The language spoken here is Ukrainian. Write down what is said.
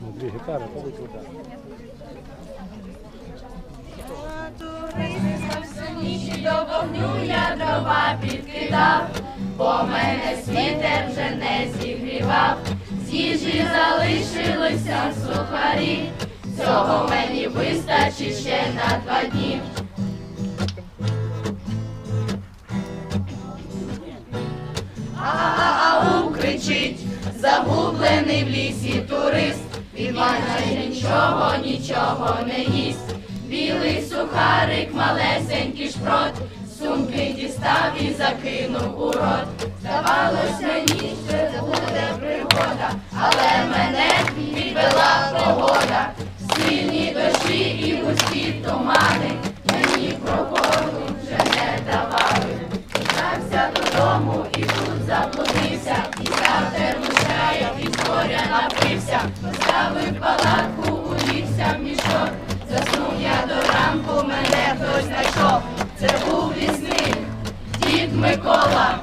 Дві гітари, то викладає. Ніч до вогню я дрова підкидав, бо мене світер вже не зігрівав, з їжі залишилося сухарі, цього мені вистачить ще на два дні. Кричить, загублений в лісі турист, він майже нічого, нічого не їсть. Білий сухарик, малесенький шпрот, сумки дістав і закинув у рот. Здавалось мені, що це буде пригода, але мене підвела погода. Додому і тут заблудився, і завтер рушає, і горя напився, поставив палатку, улівся в мішок, заснув я до ранку, мене хтось знайшов, це був лісник, дід Микола.